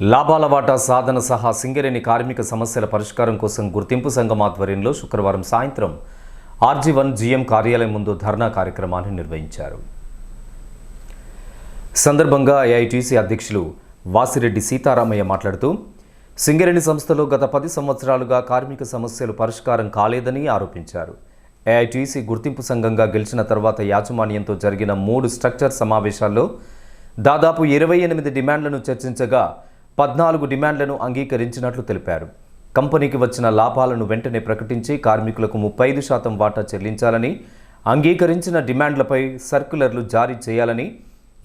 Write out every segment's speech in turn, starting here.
లాభాల వాటా సాధన సహా సింగరేణి కార్మిక సమస్యల పరిష్కారం కోసం గుర్తింపు సంఘం ఆధ్వర్యంలో శుక్రవారం సాయంత్రం ఆర్జీ వన్ జీఎం కార్యాలయం ముందు ధర్నా కార్యక్రమాన్ని నిర్వహించారు. సందర్భంగా ఏఐటీసీ అధ్యక్షులు వాసిరెడ్డి సీతారామయ్య మాట్లాడుతూ సింగరేణి సంస్థలో గత పది సంవత్సరాలుగా కార్మిక సమస్యలు పరిష్కారం కాలేదని ఆరోపించారు. ఏఐటీసీ గుర్తింపు సంఘంగా గెలిచిన తర్వాత యాజమాన్యంతో జరిగిన మూడు స్ట్రక్చర్ సమావేశాల్లో దాదాపు ఇరవై ఎనిమిది డిమాండ్లను చర్చించగా పద్నాలుగు డిమాండ్లను అంగీకరించినట్లు తెలిపారు. కంపెనీకి వచ్చిన లాభాలను వెంటనే ప్రకటించి కార్మికులకు ముప్పై ఐదు శాతం వాటా చెల్లించాలని అంగీకరించిన డిమాండ్లపై సర్క్యులర్లు జారీ చేయాలని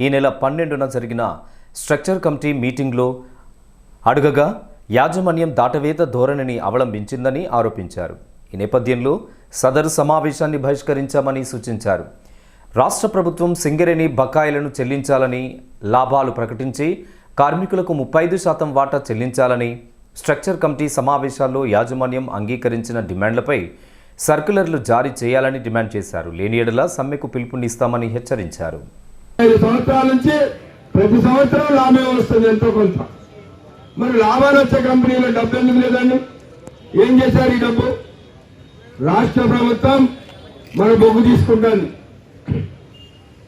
ఈ నెల పన్నెండున జరిగిన స్ట్రక్చర్ కమిటీ మీటింగ్లో అడుగగా యాజమాన్యం దాటవేత ధోరణిని అవలంబించిందని ఆరోపించారు. ఈ నేపథ్యంలో సదరు సమావేశాన్ని బహిష్కరించామని సూచించారు. రాష్ట్ర ప్రభుత్వం సింగరేణి బకాయిలను చెల్లించాలని లాభాలు ప్రకటించి కార్మికులకు ముప్పై ఐదు శాతం వాటా చెల్లించాలని స్ట్రక్చర్ కమిటీ సమావేశాల్లో యాజమాన్యం అంగీకరించిన డిమాండ్లపై సర్క్యులర్లు జారీ చేయాలని డిమాండ్ చేశారు. లేని ఎడల సమ్మెకు పిలుపునిస్తామని హెచ్చరించారు. సంవత్సరాల నుంచి ప్రతి సంవత్సరం లాభం వస్తుంది ఎంతో కొంత. మరి లాభాలు వచ్చే కంపెనీలో డబ్బు ఎందుకు లేదండి? ఏం చేశారు ఈ డబ్బు? రాష్ట్ర ప్రభుత్వం మన బొగ్గు తీసుకుంటుంది.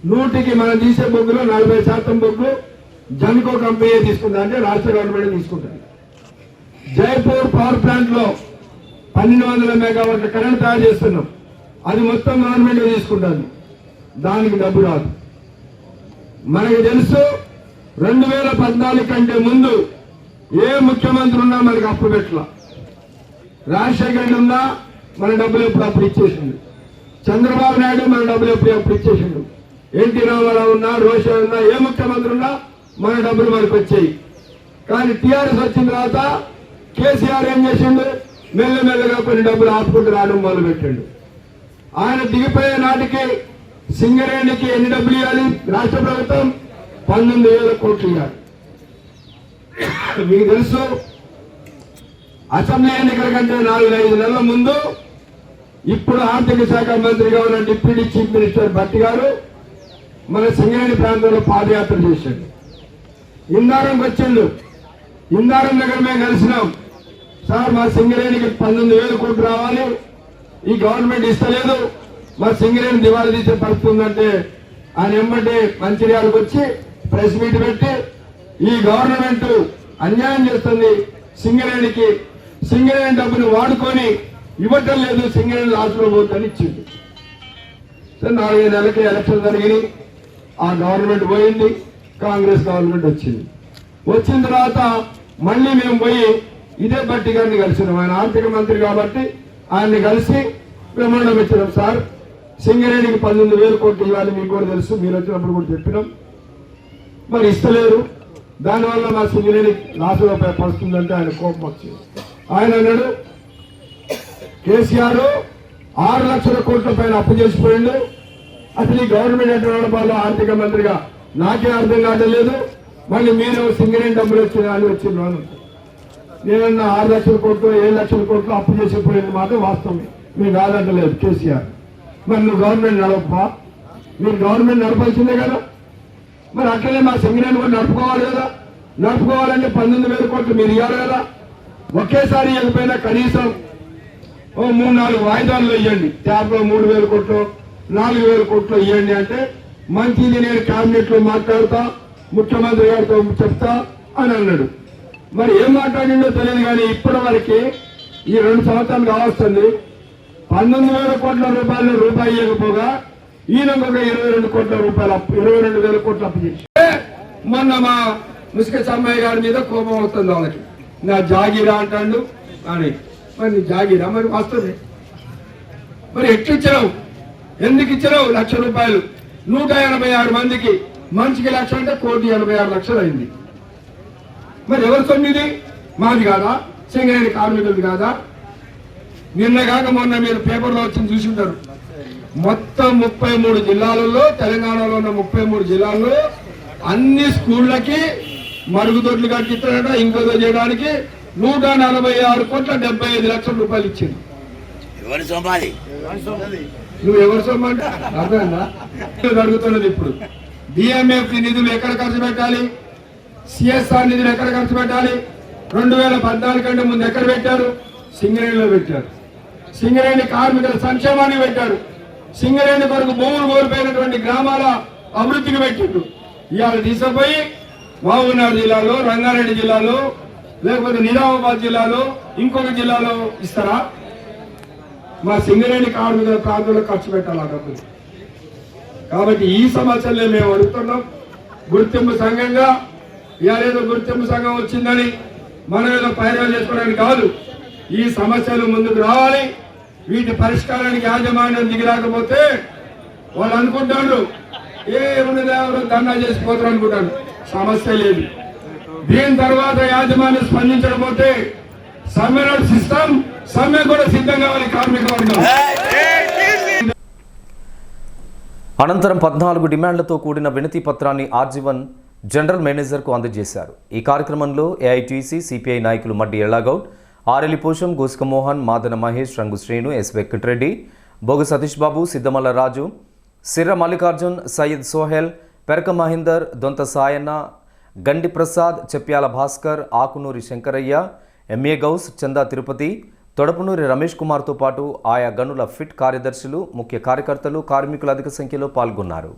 నూటికి మనం తీసే బొగ్గులో నలభై శాతం బొగ్గు జన్కో కంపెనీ తీసుకుంది అంటే రాష్ట్ర గవర్నమెంట్ తీసుకుంటుంది జైపూర్ పవర్ ప్లాంట్లో పన్నెండు వందల మెగావాట్ల కరెంట్ తయారు చేస్తున్నాం. అది మొత్తం గవర్నమెంట్ తీసుకుంటుంది. దానికి డబ్బు రాదు. మనకు తెలుసు రెండు వేల పద్నాలుగు కంటే ముందు ఏ ముఖ్యమంత్రి ఉన్నా మనకి అప్పు పెట్టల. రాజశేఖర్ రెడ్డి ఉన్నా మన డబ్బులు ఎప్పుడు అప్పుడు ఇచ్చేసిండు. చంద్రబాబు నాయుడు మన డబ్బులు ఎప్పుడు అప్పుడు ఇచ్చేసిండు. ఎన్టీ రామారావు ఉన్నా రోషన్ ఉన్నా ఏ ముఖ్యమంత్రి ఉన్నా మన డబ్బులు మనకు వచ్చాయి. కానీ టీఆర్ఎస్ వచ్చిన తర్వాత కేసీఆర్ ఏం చేసిండు? మెల్లమెల్లగా కొన్ని డబ్బులు ఆపుకుంటూ రావడం మొదలు పెట్టిండు ఆయన దిగిపోయే నాటికి సింగరేణికి ఎన్ని డబ్బులు ఇవ్వాలి? రాష్ట్ర ప్రభుత్వం పంతొమ్మిది వేల కోట్లు ఇవ్వాలి. మీకు తెలుసు అసెంబ్లీ ఎన్నికల కంటే నాలుగు ఐదు నెలల ముందు ఇప్పుడు ఆర్థిక శాఖ మంత్రిగా ఉన్న డిప్యూటీ చీఫ్ మినిస్టర్ భట్టి గారు మన సింగరేణి ప్రాంతంలో పాదయాత్ర చేశాడు. ఇందారంకి వచ్చిండు ఇందారం దగ్గర మేము కలిసినాం. సార్ మా సింగరేణికి పంతొమ్మిది వేలు కోట్లు రావాలి. ఈ గవర్నమెంట్ ఇస్తలేదు. మా సింగరేణి దివాళీ తీసే పరిస్థితి ఉందంటే ఆయన ఎమ్మంటే మంచిర్యాలకు వచ్చి ప్రెస్ మీట్ పెట్టి ఈ గవర్నమెంట్ అన్యాయం చేస్తుంది సింగరేణికి. సింగరేణి డబ్బుని వాడుకొని ఇవ్వటం లేదు సింగరేణి లాస్ట్లో పోతుందని ఇచ్చింది. నాలుగైదు నెలలకి ఎలక్షన్ జరిగినాయి. ఆ గవర్నమెంట్ పోయింది. కాంగ్రెస్ గవర్నమెంట్ వచ్చింది. వచ్చిన తర్వాత మళ్ళీ మేము పోయి ఇదే బట్టి గారిని కలిసినాం. ఆయన ఆర్థిక మంత్రి కాబట్టి ఆయన్ని కలిసి ప్రమాణం ఇచ్చినాం. సార్ సింగరేణికి పద్దెనిమిది వేలు కోట్లు ఇవ్వాలి మీకు కూడా తెలుసు మీరు వచ్చినప్పుడు కూడా చెప్పినాం. మరి ఇస్తలేరు. దానివల్ల మా సింగరేణి లాసులో పడుతుందంటే ఆయన కోపం వచ్చింది. ఆయన అన్నాడు కేసీఆర్ ఆరు లక్షల కోట్ల పైన అప్పు చేసిపోయిండు. అసలు ఈ గవర్నమెంట్ ఎట్లా నడపాలో ఆర్థిక మంత్రిగా నాకే అర్థం కావట్లేదు మళ్ళీ మీరు సింగరేణి డబ్బులు వచ్చిన అని వచ్చిండ్రు అని నేనన్నా ఆరు లక్షల కోట్లు ఏడు లక్షల కోట్లు అప్పు చేసిపోయింది మాత్రం వాస్తవమే. మీరు కాదంటలేదు కేసీఆర్. మరి నువ్వు గవర్నమెంట్ నడపా? మీరు గవర్నమెంట్ నడపాల్సిందే కదా. మరి అట్లనే మా సింగరేణి కూడా నడుపుకోవాలి కదా. నడుపుకోవాలంటే పంతొమ్మిది వేల కోట్లు మీరు ఇవ్వాలి కదా. ఒకేసారి ఇవ్వకపోయినా కనీసం ఓ మూడు నాలుగు వాయిదాలు ఇవ్వండి. ట్యాబ్లో మూడు వేల కోట్లు నాలుగు వేల కోట్లు ఇవ్వండి అంటే మంచిది నేను క్యాబినెట్లో మాట్లాడతా ముఖ్యమంత్రి గారితో చెప్తా అని అన్నాడు. మరి ఏం మాట్లాడిందో తెలియదు కానీ ఇప్పటి వరకు ఈ రెండు సంవత్సరాలు కావస్తుంది పంతొమ్మిది వేల కోట్ల రూపాయలు రూపాయి ఇవ్వకపోగా ఈయన ఒక ఇరవై రెండు కోట్ల రూపాయలు అప్పు ఇరవై రెండు వేల కోట్ల అప్పు చేసి మొన్న మా ముసుక సమ్మయ్య గారి మీద కోపం అవుతుంది వాళ్ళకి. నా జాగిరా అంటాడు. అని మరి నీ జాగిరా? మరి వస్తుంది. మరి ఎట్లు ఇచ్చినావు ఎందుకు ఇచ్చినావు లక్ష రూపాయలు. నూట ఎనభై ఆరు మందికి మనిషికి లక్ష అంటే కోటి ఎనభై ఆరు లక్షలు అయింది. మరి ఎవరి సొమ్మిది మాది కాదా? సింగరేణి కార్మికులది కాదా? నిన్న కాక మొన్న మీరు పేపర్లో వచ్చి చూసింటారు. మొత్తం ముప్పై మూడు జిల్లాలలో తెలంగాణలో ఉన్న ముప్పై మూడు జిల్లాల్లో అన్ని స్కూళ్ళకి మరుగుదొడ్లు కట్టిస్తారట ఇంకోదో చేయడానికి నూట నలభై ఆరు కోట్ల డెబ్బై ఐదు లక్షల రూపాయలు ఇచ్చింది. ఎవరి సోమాలి? నువ్వు ఎవరు సోమంటే? అర్థమైందా? అడుగుతున్నది ఇప్పుడు. డిఎంఎఫ్ నిధులు ఎక్కడ ఖర్చు పెట్టాలి? సిఎస్ఆర్ నిధులు ఎక్కడ ఖర్చు పెట్టాలి? రెండు వేల పద్నాలుగు కంటే ముందు ఎక్కడ పెట్టారు? సింగరేణిలో పెట్టారు. సింగరేణి కార్మికుల సంక్షేమాన్ని పెట్టారు. సింగరేణి కొరకు భూములు కోల్పోయినటువంటి గ్రామాల అభివృద్ధికి పెట్టిండు ఇవాళ తీసుకుపోయి మహబూబ్నగర్ జిల్లాలో రంగారెడ్డి జిల్లాలో లేకపోతే నిజామాబాద్ జిల్లాలో ఇంకొక జిల్లాలో ఇస్తారా? మా సింగరేణి కార్మికుల ప్రాంతంలో ఖర్చు పెట్టాలి ఆ డబ్బులు. కాబట్టి ఈ సమస్యలే మేము అడుగుతున్నాం గుర్తింపు సంఘంగా ఏదో గుర్తింపు సంఘం వచ్చిందని మనం ఏదో పైరాలు చేసుకోవడానికి కాదు ఈ సమస్యలు ముందుకు రావాలి. వీటి పరిష్కారానికి యాజమాన్యం దిగిరాకపోతే వాళ్ళు అనుకుంటారు ఏమున్నది ఎవరు దండా చేసిపోతారు అనుకుంటారు సమస్య లేదు. దీని తర్వాత యాజమాన్యం స్పందించకపోతే సమ్మె సిస్టమ్ సమ్మె కూడా సిద్ధం కావాలి కార్మిక వర్గం. అనంతరం పద్నాలుగు డిమాండ్లతో కూడిన వినతి పత్రాన్ని ఆర్జీవన్ జనరల్ మేనేజర్కు అందజేశారు. ఈ కార్యక్రమంలో ఏఐటీసీ సిపిఐ నాయకులు మడ్డి ఎల్లాగౌడ్ ఆరెలి పోషం గోసుక మోహన్ మాదన మహేష్ రంగు శ్రీను ఎస్ వెంకటరెడ్డి బొగు సతీష్ బాబు సిద్ధమల్ల రాజు సిర్ర మల్లికార్జున్ సయ్యద్ సోహెల్ పెరక మహేందర్ దొంత సాయన్న గండి ప్రసాద్ చెప్యాల భాస్కర్ ఆకునూరి శంకరయ్య ఎంఏ గౌస్ చందా తిరుపతి తొడపనూరి రమేష్ కుమార్తో పాటు ఆయా గనుల ఫిట్ కార్యదర్శులు ముఖ్య కార్యకర్తలు కార్మికులు అధిక సంఖ్యలో పాల్గొన్నారు.